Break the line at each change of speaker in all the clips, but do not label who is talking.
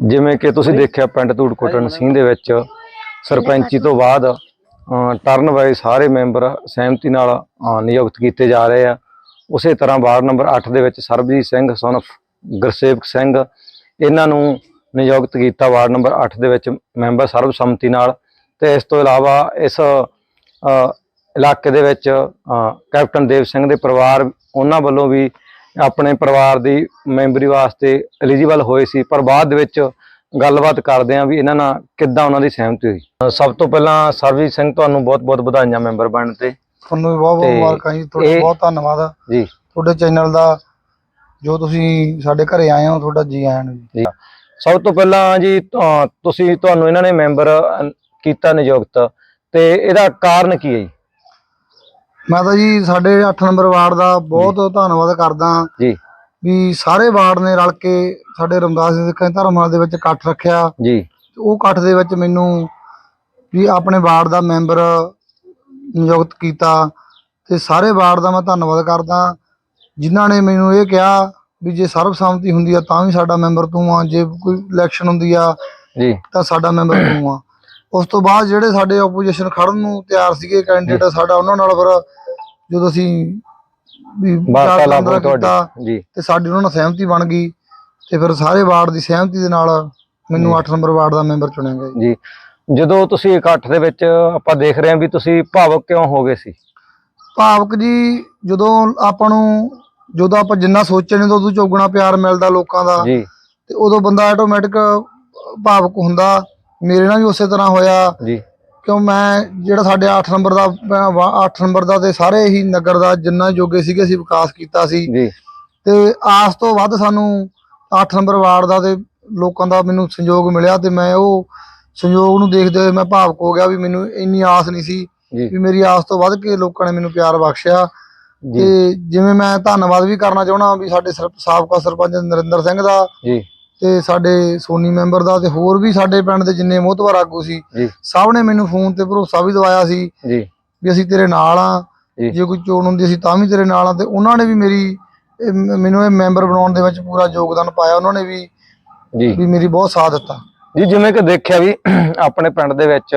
ਜਿਵੇਂ ਕਿ ਤੁਸੀਂ ਦੇਖਿਆ ਪਿੰਡ ਧੂੜਕੋਟਨ ਸਿੰਘ ਦੇ ਵਿੱਚ ਸਰਪੰਚੀ ਤੋਂ ਬਾਅਦ ਟਰਨ ਵਾਈਜ਼ ਸਾਰੇ ਮੈਂਬਰ ਸਹਿਮਤੀ ਨਾਲ ਨਿਯੁਕਤ ਕੀਤੇ ਜਾ ਰਹੇ ਆ। ਉਸੇ ਤਰ੍ਹਾਂ ਵਾਰਡ ਨੰਬਰ 8 ਦੇ ਵਿੱਚ ਸਰਬਜੀਤ ਸਿੰਘ of ਗੁਰਸੇਵਕ ਸਿੰਘ ਇਹਨਾਂ ਨੂੰ ਨਿਯੁਕਤ ਕੀਤਾ ਵਾਰਡ ਨੰਬਰ 8 ਦੇ ਵਿੱਚ ਮੈਂਬਰ ਸਰਬਸੰਮਤੀ ਨਾਲ। ਤੇ ਇਸ ਤੋਂ ਇਲਾਵਾ ਇਸ ਇਲਾਕੇ ਦੇ ਵਿੱਚ ਕੈਪਟਨ ਦੇਵ ਸਿੰਘ ਦੇ ਪਰਿਵਾਰ ਉਹਨਾਂ ਵੱਲੋਂ ਵੀ ਆਪਣੇ ਪਰਿਵਾਰ ਦੀ ਮੈਂਬਰੀ ਵਾਸਤੇ ਐਲੀਜੀਬਲ ਹੋਏ ਸੀ ਪਰ ਬਾਅਦ ਦੇ ਵਿੱਚ ਗੱਲਬਾਤ ਕਰਦੇ ਆਂ ਵੀ ਇਹਨਾਂ ਨਾਲ ਕਿੱਦਾਂ ਉਹਨਾਂ ਦੀ ਸਹਿਮਤੀ ਹੋਈ। ਸਭ ਤੋਂ ਪਹਿਲਾਂ ਸਰਬਜੀਤ ਸਿੰਘ ਤੁਹਾਨੂੰ ਬਹੁਤ-ਬਹੁਤ ਵਧਾਈਆਂ ਮੈਂਬਰ ਬਣਨ ਤੇ।
ਤੁਹਾਨੂੰ ਵੀ ਬਹੁਤ ਬਹੁਤ
ਤੇ
ਮੁਬਾਰਕਾਂ ਜੀ ਤੁਹਾਡਾ ਬਹੁਤ ਧੰਨਵਾਦ।
ਜੀ।
ਤੁਹਾਡੇ ਚੈਨਲ ਦਾ ਜੋ ਤੁਸੀਂ ਸਾਡੇ ਘਰੇ ਆਏ ਹੋ ਤੁਹਾਡਾ ਜੀ ਆਇਆਂ ਨੂੰ ਜੀ।
ਸਭ ਤੋਂ ਪਹਿਲਾਂ ਜੀ ਤੁਸੀਂ ਤੁਹਾਨੂੰ ਇਹਨਾਂ ਨੇ ਮੈਂਬਰ ਕੀਤਾ ਨਿਯੁਕਤ ਤੇ ਇਹਦਾ ਕਾਰਨ ਕੀ ਹੈ ਜੀ?
ਮੈਂ ਤਾਂ ਜੀ ਸਾਡੇ 8 ਨੰਬਰ ਵਾਰਡ ਦਾ ਬਹੁਤ ਧੰਨਵਾਦ ਕਰਦਾ
ਜੀ।
ਵੀ ਸਾਰੇ ਵਾਰਡ ਨੇ ਰਲ ਕੇ ਸਾਡੇ ਰਮਦਾਸ ਸਿੱਖਾਂ ਧਰਮਾਂ ਦੇ ਵਿੱਚ ਇਕੱਠ ਰੱਖਿਆ।
ਜੀ।
ਉਹ ਇਕੱਠ ਦੇ ਵਿੱਚ ਮੈਨੂੰ ਵੀ ਆਪਣੇ ਵਾਰਡ ਦਾ ਮੈਂਬਰ ਨਿਯੁਕਤ ਕੀਤਾ। ਤੇ ਸਾਰੇ ਵਾਰਡ ਦਾ ਮੈਂ ਧੰਨਵਾਦ ਕਰਦਾ। ਜਿਨ੍ਹਾਂ ਨੇ ਮੈਨੂੰ ਇਹ ਕਿਹਾ ਵੀ ਜੇ ਸਰਬਸੰਮਤੀ ਹੁੰਦੀ ਆ ਤਾਂ ਵੀ ਸਾਡਾ ਮੈਂਬਰ ਤੂੰ ਆ ਜੇ ਕੋਈ ਇਲੈਕਸ਼ਨ ਹੁੰਦੀ ਆ
ਜੀ।
ਤਾਂ ਸਾਡਾ ਮੈਂਬਰ ਤੂੰ ਆ। ਉਸ ਤੋਂ ਬਾਅਦ ਜਿਹੜੇ ਸਾਡੇ ਆਪੋਜੀਸ਼ਨ ਖੜਨ ਨੂੰ ਤਿਆਰ ਸੀਗੇ ਕੈਂਡੀਡੇਟ ਸਾਡਾ ਉਹਨਾਂ ਨਾਲ ਫਿਰ ਜਦੋਂ ਅਸੀਂ ਵੀ
ਵਾਰਤਾਲਾਪ ਹੋਈ ਤੁਹਾਡੀ। ਜੀ।
ਤੇ ਸਾਡੀ ਉਹਨਾਂ ਨਾਲ ਸਹਿਮਤੀ ਬਣ ਗਈ ਤੇ ਫਿਰ ਸਾਰੇ ਵਾਰਡ ਦੀ ਸਹਿਮਤੀ ਦੇ ਨਾਲ ਮੈਨੂੰ 8 ਨੰਬਰ ਵਾਰਡ ਦਾ ਮੈਂਬਰ ਚੁਣਿਆ ਗਿਆ ਜੀ।
ਜਦੋਂ ਤੁਸੀਂ ਇਕੱਠ ਦੇ ਵਿੱਚ ਆਪਾਂ ਦੇਖ ਰਹੇ ਹਾਂ ਵੀ ਤੁਸੀਂ ਭਾਵਕ ਕਿਉਂ ਹੋ ਗਏ ਸੀ?
ਭਾਵਕ ਜੀ ਜਦੋਂ ਆਪਾਂ ਨੂੰ ਜਦੋਂ ਆਪਾਂ ਜਿੰਨਾ ਸੋਚੇ ਨੇ ਉਦੋਂ ਚੌਗਣਾ ਪਿਆਰ ਮਿਲਦਾ ਲੋਕਾਂ ਦਾ।
ਜੀ।
ਤੇ ਉਦੋਂ ਬੰਦਾ ਆਟੋਮੈਟਿਕ ਭਾਵਕ ਹੁੰਦਾ। ਮੇਰੇ ਨਾਲ ਵੀ ਉਸੇ ਤਰ੍ਹਾਂ ਹੋਇਆ।
ਜੀ।
ਕਿਉਂ ਮੈਂ ਜਿਹੜਾ ਸਾਡੇ 8 ਨੰਬਰ ਦਾ 8 ਨੰਬਰ ਦਾ ਤੇ ਸਾਰੇ ਹੀ ਨਗਰ ਦਾ ਜਿੰਨਾ ਜੋਗੇ ਸੀਗੇ ਅਸੀਂ ਵਿਕਾਸ ਕੀਤਾ ਸੀ।
ਜੀ।
ਤੇ ਆਸ ਤੋਂ ਵੱਧ ਸਾਨੂੰ 8 ਨੰਬਰ ਵਾਰਡ ਦਾ ਤੇ ਲੋਕਾਂ ਦਾ ਮੈਨੂੰ ਸੰਯੋਗ ਮਿਲਿਆ ਤੇ ਮੈਂ ਉਹ ਸੰਯੋਗ ਨੂੰ ਦੇਖਦੇ ਹੋਏ ਮੈਂ ਭਾਵਕ ਹੋ ਗਿਆ ਵੀ ਮੈਨੂੰ ਇੰਨੀ ਆਸ ਨਹੀਂ ਸੀ ਵੀ ਮੇਰੀ ਆਸ ਤੋਂ ਵੱਧ ਕੇ ਲੋਕਾਂ ਨੇ ਮੈਨੂੰ ਪਿਆਰ ਬਖਸ਼ਿਆ। ਤੇ ਜਿਵੇਂ ਮੈਂ ਧੰਨਵਾਦ ਵੀ ਕਰਨਾ ਚਾਹਣਾ ਵੀ ਸਾਡੇ ਸਾਬਕਾ ਸਰਪੰਚ ਨਰਿੰਦਰ ਸਿੰਘ ਦਾ
ਜੀ।
ਤੇ ਸਾਡੇ ਸੋਨੀ ਮੈਂਬਰ ਦਾ ਤੇ ਹੋਰ ਵੀ ਸਾਡੇ ਪਿੰਡ ਦੇ ਜਿੰਨੇ ਮੋਹਤਵਰ ਆਗੂ ਸੀ ਸਭ ਨੇ ਮੈਨੂੰ ਫੋਨ ਤੇ ਭਰੋਸਾ ਵੀ ਦਿਵਾਇਆ ਸੀ
ਜੀ।
ਵੀ ਅਸੀਂ ਤੇਰੇ ਨਾਲ ਆ।
ਜੀ।
ਕੋਈ ਚੋਣ ਹੁੰਦੀ ਅਸੀਂ ਤਾਂ ਵੀ ਤੇਰੇ ਨਾਲ ਆ ਤੇ ਉਹਨਾਂ ਨੇ ਵੀ ਮੇਰੀ ਮੈਨੂੰ ਇਹ ਮੈਂਬਰ ਬਣਾਉਣ ਦੇ ਵਿੱਚ ਪੂਰਾ ਯੋਗਦਾਨ ਪਾਇਆ ਉਹਨਾਂ ਨੇ ਵੀ
ਜੀ।
ਵੀ ਮੇਰੀ ਬਹੁਤ ਸਾਥ ਦਿੱਤਾ।
ਜੀ ਜਿਵੇਂ ਕਿ ਦੇਖਿਆ ਵੀ ਆਪਣੇ ਪਿੰਡ ਦੇ ਵਿੱਚ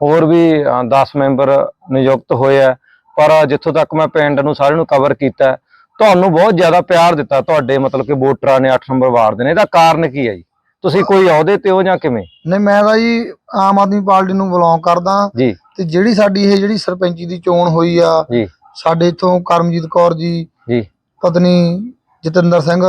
ਹੋਰ ਵੀ 10 ਮੈਂਬਰ ਨਿਯੁਕਤ ਹੋਏ ਆ ਪਰ ਜਿੱਥੋਂ ਤੱਕ ਮੈਂ ਪਿੰਡ ਨੂੰ ਸਾਰਿਆਂ ਨੂੰ ਕਵਰ ਕੀਤਾ ਤੁਹਾਨੂੰ ਬਹੁਤ ਜ਼ਿਆਦਾ ਪਿਆਰ ਦਿੱਤਾ ਤੁਹਾਡੇ ਮਤਲਬ ਕਿ ਵੋਟਰਾਂ ਨੇ 8 ਨੰਬਰ ਵਾਰਡ ਦੇ ਨੇ ਇਹਦਾ ਕਾਰਨ ਕੀ ਹੈ ਜੀ? ਤੁਸੀਂ ਕੋਈ ਅਹੁਦੇ ਤੇ ਹੋ ਜਾਂ ਕਿਵੇਂ?
ਨਹੀਂ ਮੈਂ ਤਾਂ ਜੀ ਆਮ ਆਦਮੀ ਪਾਰਟੀ ਨੂੰ ਬਿਲੋਂਗ ਕਰਦਾ।
ਜੀ।
ਤੇ ਜਿਹੜੀ ਸਾਡੀ ਇਹ ਜਿਹੜੀ ਸਰਪੰਚੀ ਦੀ ਚੋਣ ਹੋਈ ਆ
ਜੀ।
ਸਾਡੇ ਇਥੋਂ ਕਰਮਜੀਤ ਕੌਰ ਜੀ
ਜੀ।
ਪਤਨੀ ਜਤਿੰਦਰ ਸਿੰਘ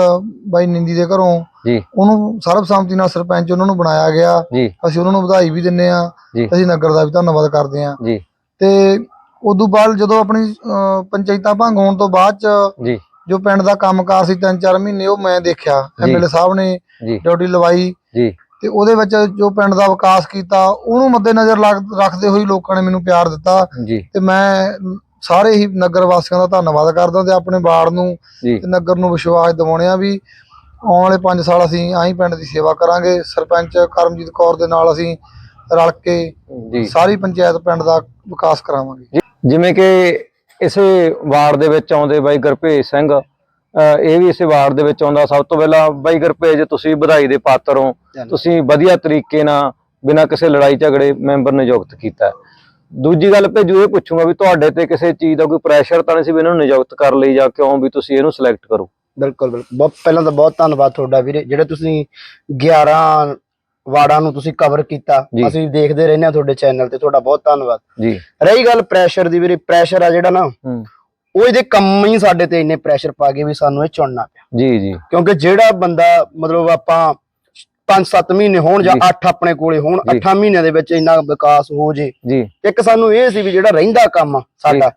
ਬਾਈ ਨਿੰਦੀ ਦੇ ਘਰੋਂ
ਜੀ।
ਉਹਨੂੰ ਸਰਬਸੰਮਤੀ ਨਾਲ ਸਰਪੰਚ ਉਹਨਾਂ ਨੂੰ ਬਣਾਇਆ ਗਿਆ। ਅਸੀਂ ਉਹਨਾਂ ਨੂੰ ਵਧਾਈ ਵੀ ਦਿੰਨੇ ਆ ਅਸੀਂ ਨਗਰ ਦਾ ਵੀ ਧੰਨਵਾਦ ਕਰਦੇ ਆ
ਜੀ।
ਤੇ ਉਦੋਂ ਬਾਅਦ ਜਦੋਂ ਆਪਣੀ ਅਹ, ਪੰਚਾਇਤਾਂ ਭੰਗ ਹੋਣ ਤੋਂ ਬਾਅਦ ਚ
ਜੀ।
ਜੋ ਪਿੰਡ ਦਾ ਕੰਮਕਾਰ ਸੀ ਤਿੰਨ ਚਾਰ ਮਹੀਨੇ ਉਹ ਮੈਂ ਦੇਖਿਆ।
ਜੀ।
ਐਮਐਲਏ ਸਾਹਿਬ ਨੇ
ਜੀ।
ਡਿਊਟੀ ਲਵਾਈ।
ਜੀ।
ਤੇ ਉਹਦੇ ਵਿੱਚ ਜੋ ਪਿੰਡ ਦਾ ਵਿਕਾਸ ਕੀਤਾ ਉਹਨੂੰ ਮੱਦੇਨਜ਼ਰ ਲੱਗ- ਰੱਖਦੇ ਹੋਏ ਲੋਕਾਂ ਨੇ ਮੈਨੂੰ ਪਿਆਰ ਦਿੱਤਾ।
ਜੀ।
ਤੇ ਮੈਂ ਸਾਰੇ ਹੀ ਨਗਰ ਵਾਸੀਆਂ ਦਾ ਧੰਨਵਾਦ ਕਰਦਾ ਤੇ ਆਪਣੇ ਵਾਰਡ ਨੂੰ
ਜੀ।
ਤੇ ਨਗਰ ਨੂੰ ਵਿਸ਼ਵਾਸ ਦਿਵਾਉਣਿਆ ਵੀ ਆਉਣ ਵਾਲੇ 5 ਸਾਲ ਅਸੀਂ ਆਹੀ ਪਿੰਡ ਦੀ ਸੇਵਾ ਕਰਾਂਗੇ। ਸਰਪੰਚ ਕਰਮਜੀਤ ਕੌਰ ਦੇ ਨਾਲ ਅਸੀਂ ਰਲ ਕੇ
ਜੀ।
ਸਾਰੀ ਪੰਚਾਇਤ ਪਿੰਡ ਦਾ ਵਿਕਾਸ ਕਰਾਵਾਂਗੇ।
ਜਿਵੇਂ ਕਿ ਇਸੇ ਵਾਰਡ ਦੇ ਵਿੱਚ ਆਉਂਦੇ ਬਾਈ ਗੁਰਭੇਜ ਸਿੰਘ ਇਹ ਵੀ ਇਸੇ ਵਾਰਡ ਦੇ ਵਿੱਚ ਆਉਂਦਾ। ਸਭ ਤੋਂ ਪਹਿਲਾਂ ਬਾਈ ਗੁਰਭੇਜ ਤੁਸੀਂ ਵਧਾਈ ਦੇ ਪਾਤਰ ਹੋ ਤੁਸੀਂ ਵਧੀਆ ਤਰੀਕੇ ਨਾਲ ਬਿਨਾਂ ਕਿਸੇ ਲੜਾਈ ਝਗੜੇ ਮੈਂਬਰ ਨਿਯੁਕਤ ਕੀਤਾ। ਦੂਜੀ ਗੱਲ ਭੇਜੂ ਇਹ ਪੁੱਛੂੰਗਾ ਵੀ ਤੁਹਾਡੇ ਤੇ ਕਿਸੇ ਚੀਜ਼ ਦਾ ਕੋਈ ਪ੍ਰੈਸ਼ਰ ਤਾਂ ਨਹੀਂ ਸੀ ਵੀ ਇਹਨੂੰ ਨਿਯੁਕਤ ਕਰ ਲਈ ਜਾਂ ਕਿਉਂ ਵੀ ਤੁਸੀਂ ਇਹਨੂੰ ਸਿਲੈਕਟ ਕਰੋ?
ਬਿਲਕੁਲ ਬਿਲਕੁਲ। ਬਹੁਤ ਪਹਿਲਾਂ ਤਾਂ ਬਹੁਤ ਧੰਨਵਾਦ ਤੁਹਾਡਾ ਵੀਰੇ। ਜਿਹੜੇ ਤੁਸੀਂ 11 ਵਾਰਡਾਂ ਨੂੰ ਤੁਸੀਂ ਕਵਰ ਕੀਤਾ। ਅਸੀਂ ਦੇਖਦੇ ਰਹਿੰਦੇ ਹਾਂ ਤੁਹਾਡੇ ਚੈਨਲ ਤੇ। ਤੁਹਾਡਾ ਬਹੁਤ ਧੰਨਵਾਦ।
ਜੀ।
ਰਹੀ ਗੱਲ ਪ੍ਰੈਸ਼ਰ ਦੀ ਵੀਰੇ। ਪ੍ਰੈਸ਼ਰ ਆ ਜਿਹੜਾ ਨਾ ਉਹ ਇਹਦੇ ਕੰਮ ਹੀ ਸਾਡੇ ਤੇ ਇੰਨੇ ਪ੍ਰੈਸ਼ਰ ਪਾ ਗਏ ਵੀ ਸਾਨੂੰ ਇਹ ਚੁਣਨਾ ਪਿਆ।
ਜੀ ਜੀ।
ਕਿਉਂਕਿ ਜਿਹੜਾ ਬੰਦਾ ਮਤਲਬ ਆਪਾਂ 5-7 ਮਹੀਨੇ ਹੋਣ ਜਾਂ
ਜੀ।
8 ਆਪਣੇ ਕੋਲੇ ਹੋਣ
ਜੀ।
8 ਮਹੀਨਿਆਂ ਦੇ ਵਿੱਚ ਇੰਨਾ ਵਿਕਾਸ ਹੋ ਜੇ।
ਜੀ।
ਇੱਕ ਸਾਨੂੰ ਇਹ ਸੀ ਵੀ ਜਿਹੜਾ ਰਹਿੰਦਾ ਕੰਮ ਸਾਡਾ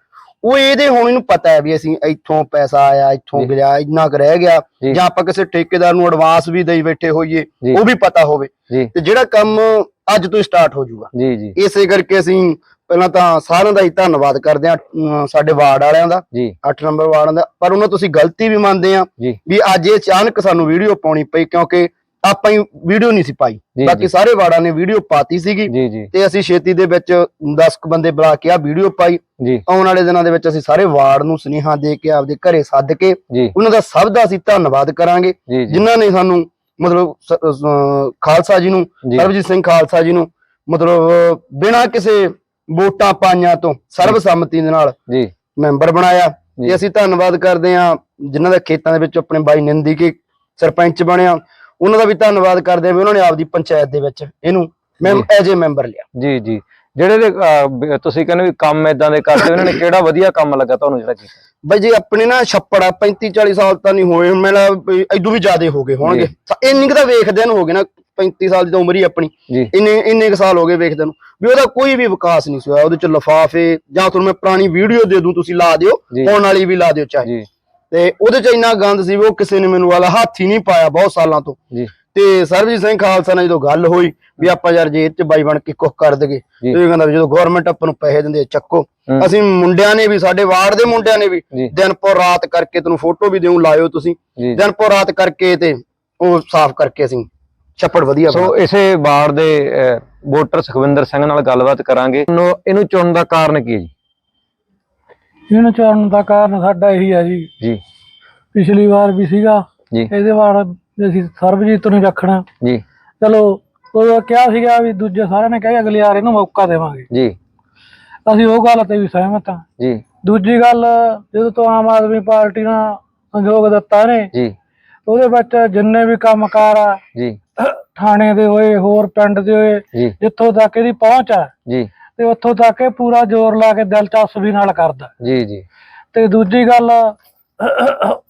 ਉਹ ਇਹਦੇ ਹੁਣ ਇਹਨੂੰ ਪਤਾ ਹੈ ਵੀ ਅਸੀਂ ਇੱਥੋਂ ਪੈਸਾ ਆਇਆ ਇੱਥੋਂ। ਗਿਆ ਇੰਨਾ ਕੁ ਰਹਿ ਗਿਆ।
ਜੀ।
ਆਪਾਂ ਕਿਸੇ ਠੇਕੇਦਾਰ ਨੂੰ ਐਡਵਾਂਸ ਵੀ ਦੇਈ ਬੈਠੇ ਹੋਈਏ। ਉਹ ਵੀ ਪਤਾ ਹੋਵੇ। ਤੇ ਜਿਹੜਾ ਕੰਮ ਅੱਜ ਤੋਂ ਸਟਾਰਟ ਹੋ ਜਾਊਗਾ। ਇਸੇ ਕਰਕੇ ਅਸੀਂ ਪਹਿਲਾਂ ਤਾਂ ਸਾਰਿਆਂ ਦਾ ਹੀ ਧੰਨਵਾਦ ਕਰਦੇ ਹਾਂ ਸਾਡੇ ਵਾਰਡ ਵਾਲਿਆਂ ਦਾ।
ਜੀ।
8 ਨੰਬਰ ਵਾਰਡ ਦਾ। ਪਰ ਉਹਨਾਂ ਤੁਸੀਂ ਗਲਤੀ ਵੀ ਮੰਨਦੇ ਆ ਵੀ ਅੱਜ ਇਹ ਅਚਾਨਕ ਸਾਨੂੰ ਵੀਡੀਓ ਪਾਉਣੀ ਪਈ ਕਿਉਂਕਿ ਆਪਾਂ ਹੀ ਵੀਡੀਓ ਨਹੀਂ ਸੀ ਪਾਈ। ਬਾਕੀ। ਸਾਰੇ ਵਾਰਡਾਂ ਨੇ ਵੀਡੀਓ ਪਾਤੀ ਸੀਗੀ। ਤੇ ਅਸੀਂ ਛੇਤੀ ਦੇ ਵਿੱਚ 10 ਕੁ ਬੰਦੇ ਬੁਲਾ ਕੇ ਆ ਵੀਡੀਓ ਪਾਈ। ਆਉਣ ਵਾਲੇ ਦਿਨਾਂ ਦੇ ਵਿੱਚ ਅਸੀਂ ਸਾਰੇ ਵਾਰਡ ਨੂੰ ਸੁਨੇਹਾ ਦੇ ਕੇ ਆਪਦੇ ਘਰੇ ਸੱਦ ਕੇ ਉਹਨਾਂ ਦਾ ਸਭ ਦਾ ਅਸੀਂ ਧੰਨਵਾਦ ਕਰਾਂਗੇ। ਜਿਨ੍ਹਾਂ ਨੇ ਸਾਨੂੰ ਮਤਲਬ ਖਾਲਸਾ ਜੀ ਨੂੰ ਸਰਬਜੀਤ ਸਿੰਘ ਖਾਲਸਾ ਜੀ ਨੂੰ ਮਤਲਬ ਬਿਨਾਂ ਕਿਸੇ ਵੋਟਾਂ ਪਾਈਆਂ ਤੋਂ ਸਰਬਸੰਮਤੀ ਦੇ ਨਾਲ
ਜੀ।
ਮੈਂਬਰ ਬਣਾਇਆ। ਤੇ ਅਸੀਂ ਧੰਨਵਾਦ ਕਰਦੇ ਹਾਂ ਜਿਨ੍ਹਾਂ ਦੇ ਖੇਤਾਂ ਦੇ ਵਿੱਚ ਆਪਣੇ ਬਾਈ ਨਿੰਦੀ ਕੇ ਸਰਪੰਚ ਬਣਿਆ। ਉਹਨਾਂ ਦਾ ਵੀ ਧੰਨਵਾਦ ਕਰਦੇ ਹਾਂ ਵੀ ਉਹਨਾਂ ਨੇ ਆਪਦੀ ਪੰਚਾਇਤ ਦੇ ਵਿੱਚ ਇਹਨੂੰ ਮੈਂ। ਐਜ ਏ ਮੈਂਬਰ ਲਿਆ।
ਜੀ ਜੀ। ਜਿਹੜੇ ਦੇ, ਤੁਸੀਂ ਕਹਿੰਦੇ ਵੀ ਕੰਮ ਇਦਾਂ ਦੇ ਕਰਦੇ ਉਹਨਾਂ ਨੇ ਕਿਹੜਾ ਵਧੀਆ ਕੰਮ ਲੱਗਾ ਤੁਹਾਨੂੰ ਜਿਹੜਾ ਕੀਤਾ?
ਬਾਈ ਜੀ ਆਪਣੇ ਨਾ ਛੱਪੜ ਆ 35 40 ਸਾਲ ਤਾਂ ਨਹੀਂ ਹੋਏ ਮੈਨੂੰ ਇਦੋਂ ਵੀ ਜ਼ਿਆਦੇ ਹੋ ਗਏ ਹੋਣਗੇ। ਇੰਨੀ ਕੁ ਤਾਂ ਵੇਖਦਿਆਂ ਨੂੰ ਹੋ ਗਏ ਨਾ 35 ਸਾਲ ਦੀ ਤਾਂ ਉਮਰ ਹੀ ਆਪਣੀ। ਇੰਨੇ ਇੰਨੇ ਕੁ ਸਾਲ ਹੋ ਗਏ ਵੇਖਦੇ ਨੂੰ। ਵੀ ਉਹਦਾ ਕੋਈ ਵੀ ਵਿਕਾਸ ਨਹੀਂ ਸੀ ਹੋਇਆ ਉਹਦੇ ਚ ਲਫਾਫੇ ਜਾਂ ਤੁਹਾਨੂੰ ਮੈਂ ਪੁਰਾਣੀ ਵੀਡੀਓ ਦੇ ਦੂੰ ਤੁਸੀਂ ਲਾ ਦਿਓ। ਫੋਨ ਵਾਲੀ ਵੀ ਲਾ ਦਿਓ ਚਾਹੇ। ਤੇ ਉਹਦੇ ਚ ਇੰਨਾ ਗੰਦ ਸੀ ਵੀ ਉਹ ਕਿਸੇ ਨੇ ਮੈਨੂੰ ਵਾਲਾ ਹੱਥ ਹੀ ਨਹੀਂ ਪਾਇਆ ਬਹੁਤ ਸਾਲਾਂ ਤੋਂ।
ਜੀ।
ਤੇ ਸਰਬਜੀਤ ਸਿੰਘ ਖਾਲਸਾ ਨਾਲ ਜਦੋਂ ਗੱਲ ਹੋਈ ਵੀ ਆਪਾਂ ਯਾਰ ਜੇ ਇਹ ਚ ਬਾਈ ਬਣ ਕੇ ਕੁਝ ਕਰ ਦਗੇ। ਤੇ ਇਹ ਕਹਿੰਦਾ ਜਦੋਂ ਗਵਰਨਮੈਂਟ ਆਪਾਂ ਨੂੰ ਪੈਸੇ ਦਿੰਦੇ ਚੱਕੋ। ਅਸੀਂ ਮੁੰਡਿਆਂ ਨੇ ਵੀ ਸਾਡੇ ਵਾਰਡ ਦੇ ਮੁੰਡਿਆਂ ਨੇ ਵੀ ਦਿਨ ਪਰ ਰਾਤ ਕਰਕੇ ਤੈਨੂੰ ਫੋਟੋ ਵੀ ਦੇਉ ਲਾਇਓ ਤੁਸੀਂ। ਦਿਨ ਪਰ ਰਾਤ ਕਰਕੇ ਤੇ ਉਹ ਸਾਫ਼ ਕਰਕੇ ਅਸੀਂ ਛੱਪੜ ਵਧੀਆ
ਸੋ ਇਸੇ ਵਾਰਡ ਦੇ ਵੋਟਰ ਸੁਖਵਿੰਦਰ ਸਿੰਘ ਨਾਲ ਗੱਲਬਾਤ ਕਰਾਂਗੇ। ਇਹਨੂੰ ਇਹਨੂੰ ਚੁਣਨ ਦਾ ਕਾਰਨ ਕੀ ਹੈ ਜੀ?
ਇਹਨੂੰ ਚੁਣਨ ਦਾ ਕਾਰਨ ਸਾਡਾ ਇਹੀ ਆ ਜੀ।
ਜੀ।
ਪਿਛਲੀ ਵਾਰ ਵੀ ਸੀਗਾ।
ਜੀ।
ਇਹਦੇ ਵਾਰ ਅਸੀਂ ਸਰਬਜੀਤ ਨੂੰ ਰੱਖਣਾ।
ਜੀ।
ਚਲੋ ਉਹ ਕਿਹਾ ਸੀਗਾ ਵੀ ਦੂਜੇ ਸਾਰਿਆਂ ਨੇ ਕਿਹਾ ਅਗਲੀ ਵਾਰ ਇਹਨੂੰ ਮੌਕਾ ਦੇਵਾਂਗੇ।
ਜੀ।
ਅਸੀਂ ਉਹ ਗੱਲ ਤੇ ਵੀ ਸਹਿਮਤ ਹਾਂ।
ਜੀ।
ਦੂਜੀ ਗੱਲ ਜਦੋਂ ਤੋਂ ਆਮ ਆਦਮੀ ਪਾਰਟੀ ਨਾਲ ਸੰਯੋਗ ਦਿੱਤਾ ਨੇ
ਜੀ।
ਉਹਦੇ ਵਿੱਚ ਜਿੰਨੇ ਵੀ ਕੰਮਕਾਰ ਆ
ਜੀ।
ਥਾਣੇ ਦੇ ਹੋਏ ਹੋਰ ਪਿੰਡ ਦੇ ਹੋਏ ਜਿੱਥੋਂ ਤੱਕ ਇਹਦੀ ਪਹੁੰਚ ਆ
ਜੀ।
ਤੇ ਉੱਥੋਂ ਤੱਕ ਇਹ ਪੂਰਾ ਜ਼ੋਰ ਲਾ ਕੇ ਦਿਲਚਸਪੀ ਨਾਲ ਕਰਦਾ।
ਜੀ ਜੀ।
ਤੇ ਦੂਜੀ ਗੱਲ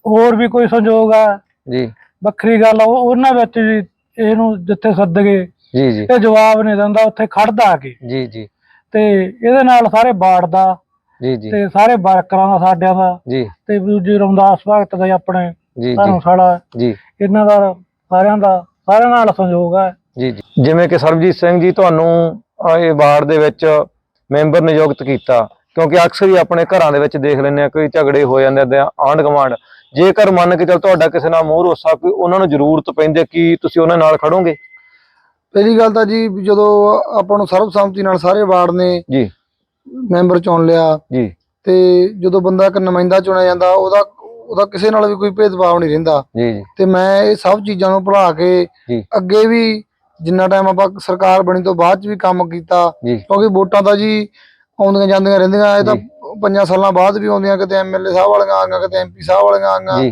ਹੋਰ ਵੀ ਕੋਈ ਸੰਯੋਗ ਆ?
ਜੀ।
ਵੱਖਰੀ ਗੱਲ ਆ, ਉਹ ਉਹਨਾਂ ਵਿੱਚ ਵੀ ਇਹਨੂੰ ਜਿੱਥੇ ਸੱਦ ਗਏ
ਜੀ ਜੀ।
ਇਹ ਜਵਾਬ ਨਹੀਂ ਦਿੰਦਾ ਉੱਥੇ ਖੜਦਾ ਆ ਕੇ।
ਜੀ ਜੀ।
ਤੇ ਇਹਦੇ ਨਾਲ ਸਾਰੇ ਬਾੜ ਦਾ
ਜੀ ਜੀ।
ਤੇ ਸਾਰੇ ਵਰਕਰਾਂ ਦਾ ਸਾਡਿਆਂ ਦਾ
ਜੀ।
ਤੇ ਦੂਜੀ ਰਮਦਾਸ ਭਗਤ ਦਾ ਆਪਣੇ
ਜੀ ਜੀ।
ਧਰਮਸ਼ਾਲਾ
ਜੀ।
ਇਹਨਾਂ ਦਾ ਸਾਰਿਆਂ ਦਾ ਸਾਰਿਆਂ ਨਾਲ ਸੰਯੋਗ ਹੈ
ਜੀ ਜੀ। ਜਿਵੇਂ ਕਿ ਸਰਬਜੀਤ ਸਿੰਘ ਜੀ ਤੁਹਾਨੂੰ ਇਹ ਵਾਰਡ ਦੇ ਵਿੱਚ ਮੈਂਬਰ ਨਿਯੁਕਤ ਕੀਤਾ। ਕਿਉਂਕਿ ਅਕਸਰ ਹੀ ਆਪਣੇ ਘਰਾਂ ਦੇ ਵਿੱਚ ਦੇਖ ਲੈਂਦੇ ਆ ਕੋਈ ਝਗੜੇ ਹੋ ਜਾਂਦੇ ਆ ਆਂਢ ਗੁਆਂਢ ਜੇਕਰ ਮੰਨ ਕੇ ਚੱਲ ਤੁਹਾਡਾ ਕਿਸੇ ਨਾਲ ਮੋਹ ਰੋਸਾ ਕੋਈ ਉਹਨਾਂ ਨੂੰ ਜ਼ਰੂਰਤ ਪੈਂਦੀ ਕੀ ਤੁਸੀਂ ਉਹਨਾਂ ਨਾਲ ਖੜੋਗੇ?
ਪਹਿਲੀ ਗੱਲ ਤਾਂ ਜੀ ਜਦੋਂ ਆਪਾਂ ਨੂੰ ਸਰਬਸੰਮਤੀ ਨਾਲ ਸਾਰੇ ਵਾਰਡ ਨੇ
ਜੀ।
ਮੈਂਬਰ ਚੁਣ ਲਿਆ
ਜੀ।
ਤੇ ਜਦੋਂ ਬੰਦਾ ਇੱਕ ਨੁਮਾਇੰਦਾ ਚੁਣਿਆ ਜਾਂਦਾ ਉਹਦਾ ਉਹਦਾ ਕਿਸੇ ਨਾਲ ਵੀ ਕੋਈ ਭੇਦਭਾਵ ਨਹੀਂ ਰਹਿੰਦਾ।
ਜੀ ਜੀ।
ਤੇ ਮੈਂ ਇਹ ਸਭ ਚੀਜ਼ਾਂ ਨੂੰ ਭੁਲਾ ਕੇ। ਅੱਗੇ ਵੀ ਜਿੰਨਾ ਟਾਈਮ ਆਪਾਂ ਸਰਕਾਰ ਬਣੀ ਤੋਂ ਬਾਅਦ ਚ ਵੀ ਕੰਮ ਕੀਤਾ
ਜੀ।
ਕਿਉਂਕਿ ਵੋਟਾਂ ਤਾਂ ਜੀ ਆਉਂਦੀਆਂ ਜਾਂਦੀਆਂ ਰਹਿੰਦੀਆਂ ਇਹ ਤਾਂ ਪੰਜਾਂ ਸਾਲਾਂ ਬਾਅਦ ਵੀ ਆਉਂਦੀਆਂ ਕਿਤੇ ਐਮਐਲਏ ਸਾਹਿਬ ਵਾਲੀਆਂ ਆਈਆਂ ਕਿਤੇ ਐਮਪੀ ਸਾਹਿਬ ਵਾਲੀਆਂ
ਜੀ।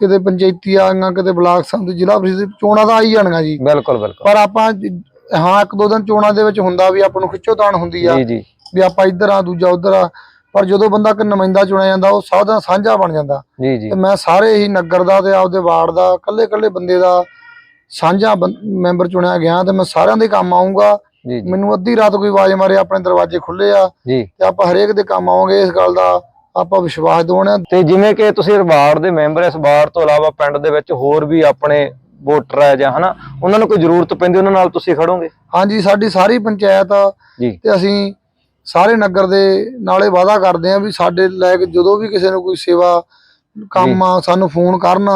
ਕਿਤੇ ਪੰਚਾਇਤੀ ਆਈਆਂ ਕਿਤੇ ਬਲਾਕ ਸੰਮਤੀ ਜ਼ਿਲ੍ਹਾ ਪ੍ਰੀਸ਼ਦ ਚੋਣਾਂ ਤਾਂ ਆਈ ਜਾਣੀਆਂ ਜੀ।
ਬਿਲਕੁਲ ਬਿਲਕੁਲ।
ਪਰ ਆਪਾਂ ਜ- ਹਾਂ ਇੱਕ ਦੋ ਦਿਨ ਚੋਣਾਂ ਦੇ ਵਿੱਚ ਹੁੰਦਾ ਵੀ ਆਪਾਂ ਨੂੰ ਖਿੱਚੋਤਾਣ ਹੁੰਦੀ ਆ
ਜੀ ਜੀ।
ਵੀ ਆਪਾਂ ਇੱਧਰ ਆ ਦੂਜਾ ਉੱਧਰ ਆ ਪਰ ਜਦੋਂ ਬੰਦਾ ਇੱਕ ਨੁਮਾਇੰਦਾ ਚੁਣਿਆ ਜਾਂਦਾ ਉਹ ਦਾ ਸਾਂਝਾ ਬਣ ਜਾਂਦਾ।
ਜੀ ਜੀ।
ਤੇ ਮੈਂ ਸਾਰੇ ਹੀ ਨਗਰ ਦਾ ਤੇ ਆਪਦੇ ਵਾਰਡ ਦਾ ਕੱਲੇ ਕੱਲੇ ਬੰਦੇ ਦਾ ਸਾਂਝਾ ਮੈਂਬਰ ਚੁਣਿਆ ਗਿਆ ਤੇ ਮੈਂ ਸਾਰਿਆਂ ਦੇ ਕੰਮ ਆਉਂਗਾ ਮੈਨੂੰ ਅੱਧੀ ਰਾਤ ਕੋਈ ਆਵਾਜ਼ ਮਾਰੇ ਆਪਣੇ ਦਰਵਾਜ਼ੇ ਖੁੱਲੇ ਆ। ਤੇ ਆਪਾਂ ਹਰੇਕ ਦੇ ਕੰਮ ਆਵਾਂਗੇ ਇਸ ਗੱਲ ਦਾ ਆਪਾਂ ਵਿਸ਼ਵਾਸ ਦਿਵਾਉਣਾ।
ਤੇ ਜਿਵੇਂ ਕਿ ਤੁਸੀਂ ਵਾਰਡ ਦੇ ਮੈਂਬਰ ਇਸ ਵਾਰਡ ਤੋਂ ਇਲਾਵਾ ਪਿੰਡ ਦੇ ਵਿੱਚ ਹੋਰ ਵੀ ਆਪਣੇ ਵੋਟਰ ਹੈ ਜਾਂ ਹਨਾ ਉਹਨਾਂ ਨੂੰ ਕੋਈ ਜ਼ਰੂਰਤ ਪੈਂਦੀ ਉਹਨਾਂ ਨਾਲ ਤੁਸੀਂ ਖੜੋਗੇ?
ਹਾਂਜੀ ਸਾਡੀ ਸਾਰੀ ਪੰਚਾਇਤ
ਜੀ।
ਤੇ ਅਸੀਂ ਸਾਰੇ ਨਗਰ ਦੇ ਨਾਲੇ ਵਾਅਦਾ ਕਰਦੇ ਆ ਵੀ ਸਾਡੇ ਲੈ ਕੇ ਜਦੋਂ ਵੀ ਕਿਸੇ ਨੂੰ ਕੋਈ ਸੇਵਾ ਕੰਮ ਆ ਸਾਨੂੰ ਫੋਨ ਕਰਨ।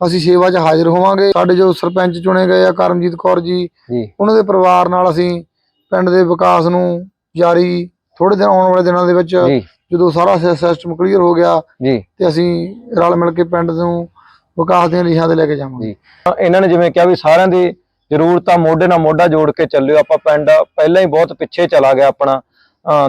ਅਸੀਂ ਸੇਵਾ 'ਚ ਹਾਜ਼ਰ ਹੋਵਾਂਗੇ। ਸਾਡੇ ਜੋ ਸਰਪੰਚ ਚੁਣੇ ਗਏ ਆ ਕਰਮਜੀਤ ਕੌਰ ਜੀ
ਜੀ।
ਉਹਨਾਂ ਦੇ ਪਰਿਵਾਰ ਨਾਲ ਅਸੀਂ ਪਿੰਡ ਦੇ ਵਿਕਾਸ ਨੂੰ ਜਾਰੀ ਥੋੜੇ ਦਿਨ ਆਉਣ ਵਾਲੇ ਦਿਨਾਂ ਦੇ ਵਿੱਚ
ਜੀ।
ਜਦੋਂ ਸਾਰਾ ਸਿਸਟਮ ਕਲੀਅਰ ਹੋ ਗਿਆ
ਜੀ।
ਤੇ ਅਸੀਂ ਰਲ ਮਿਲ ਕੇ ਪਿੰਡ ਨੂੰ ਵਿਕਾਸ ਦੀਆਂ ਲੀਹਾਂ ਤੇ ਲੈ ਕੇ ਜਾਵਾਂਗੇ।
ਜੀ। ਇਹਨਾਂ ਨੇ ਜਿਵੇਂ ਕਿਹਾ ਵੀ ਸਾਰਿਆਂ ਦੀ ਜ਼ਰੂਰਤਾਂ ਮੋਢੇ ਨਾਲ ਮੋਢਾ ਜੋੜ ਕੇ ਚੱਲਿਓ। ਆਪਾਂ ਪਿੰਡ ਪਹਿਲਾਂ ਹੀ ਬਹੁਤ ਪਿੱਛੇ ਚਲਾ ਗਿਆ ਆਪਣਾ।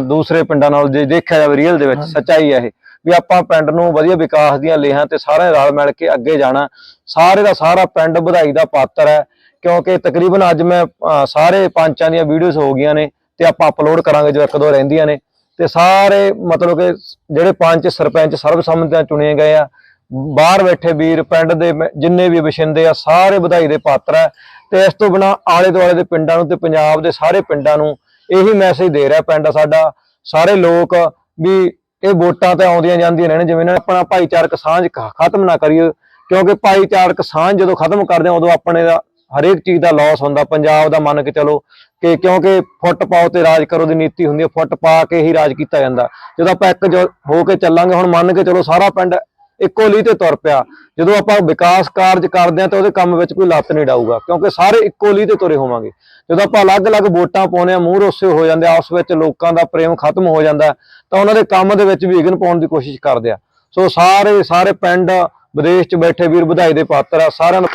ਦੂਸਰੇ ਪਿੰਡਾਂ ਨਾਲ ਜੇ ਦੇਖਿਆ ਜਾਵੇ ਰੀਅਲ ਦੇ ਵਿੱਚ ਸੱਚਾਈ ਹੈ ਇਹ। ਵੀ ਆਪਾਂ ਪਿੰਡ ਨੂੰ ਵਧੀਆ ਵਿਕਾਸ ਦੀਆਂ ਲੇਹਾਂ ਤੇ ਸਾਰੇ ਰਲ ਮਿਲ ਕੇ ਅੱਗੇ ਜਾਣਾ। ਸਾਰੇ ਦਾ ਸਾਰਾ ਪਿੰਡ ਵਧਾਈ ਦਾ ਪਾਤਰ ਹੈ, ਕਿਉਂਕਿ ਤਕਰੀਬਨ ਅੱਜ ਮੈਂ ਸਾਰੇ ਪੰਚਾਂ ਦੀਆਂ ਵੀਡੀਓਜ਼ ਹੋ ਗਈਆਂ ਨੇ ਤੇ ਆਪਾਂ ਅਪਲੋਡ ਕਰਾਂਗੇ ਜੋ ਇੱਕ ਦੋ ਰਹਿੰਦੀਆਂ ਨੇ। ਤੇ ਸਾਰੇ ਮਤਲਬ ਕਿ ਜਿਹੜੇ ਪੰਚ ਸਰਪੰਚ ਸਰਬਸੰਮਤੀ ਚੁਣੇ ਗਏ ਆ, ਬਾਹਰ ਬੈਠੇ ਵੀਰ, ਪਿੰਡ ਦੇ ਜਿੰਨੇ ਵੀ ਵਸਿੰਦੇ ਆ, ਸਾਰੇ ਵਧਾਈ ਦੇ ਪਾਤਰ ਹੈ। ਤੇ ਇਸ ਤੋਂ ਬਿਨਾ ਆਲੇ ਦੁਆਲੇ ਦੇ ਪਿੰਡਾਂ ਨੂੰ ਤੇ ਪੰਜਾਬ ਦੇ ਸਾਰੇ ਪਿੰਡਾਂ ਨੂੰ ਇਹੀ ਮੈਸੇਜ ਦੇ ਰਿਹਾ ਪਿੰਡ ਸਾਡਾ। ਸਾਰੇ ਲੋਕ ਵੀ ਇਹ ਵੋਟਾਂ ਤੇ ਆਉਂਦੀਆਂ ਜਾਂਦੀਆਂ ਰਹਿਣ, ਜਿਵੇਂ ਨਾ ਆਪਣਾ ਭਾਈਚਾਰਕ ਸਾਂਝ ਖਤਮ ਨਾ ਕਰੀਏ, ਕਿਉਂਕਿ ਭਾਈਚਾਰਕ ਸਾਂਝ ਜਦੋਂ ਖਤਮ ਕਰਦੇ ਆ, ਉਦੋਂ ਆਪਣੇ ਦਾ ਹਰੇਕ ਚੀਜ਼ ਦਾ ਲਾਸ ਹੁੰਦਾ, ਪੰਜਾਬ ਦਾ ਮੰਨ ਕੇ ਚਲੋ ਕਿ ਕਿਉਂਕਿ ਫੁੱਟ ਪਾਓ ਤੇ ਰਾਜ ਕਰੋ ਦੀ ਨੀਤੀ ਹੁੰਦੀ ਹੈ ਫੁੱਟ ਪਾ ਕੇ ਹੀ ਰਾਜ ਕੀਤਾ ਜਾਂਦਾ। ਜਦੋਂ ਆਪਾਂ ਇੱਕ ਜੋ ਹੋ ਕੇ ਚੱਲਾਂਗੇ, ਹੁਣ ਮੰਨ ਕੇ ਚਲੋ ਸਾਰਾ ਪਿੰਡ ਇੱਕੋ ਲੀ ਤੇ ਤੁਰ ਪਿਆ। ਜਦੋਂ ਆਪਾਂ ਵਿਕਾਸ ਕਾਰਜ ਕਰਦੇ ਆ ਤਾਂ ਉਹਦੇ ਕੰਮ ਵਿੱਚ ਕੋਈ ਲੱਤ ਨਹੀਂ ਡਾਊਗਾ ਕਿਉਂਕਿ ਸਾਰੇ ਇੱਕੋ ਲੀ ਤੇ ਤੁਰੇ ਹੋਵਾਂਗੇ। ਜਦੋਂ ਆਪਾਂ ਅਲੱਗ-ਅਲੱਗ ਵੋਟਾਂ ਪਾਉਂਦੇ ਆ ਮੂੰਹ ਰੋਸੇ ਹੋ ਜਾਂਦੇ ਆ, ਆਪਸ ਵਿੱਚ ਲੋਕਾਂ ਦਾ ਪ੍ਰੇਮ ਖਤਮ ਹੋ ਜਾਂਦਾ ਤਾਂ ਉਹਨਾਂ ਦੇ ਕੰਮ ਦੇ ਵਿੱਚ ਵੀ ਵਿਘਨ ਪਾਉਣ ਦੀ ਕੋਸ਼ਿਸ਼ ਕਰਦੇ ਆ। ਸੋ ਸਾਰੇ ਸਾਰੇ ਪਿੰਡ ਵਿਦੇਸ਼ 'ਚ ਬੈਠੇ ਵੀਰ ਵਧਾਈ ਦੇ ਪਾਤਰ ਆ ਸਾਰਿਆਂ ਨੂੰ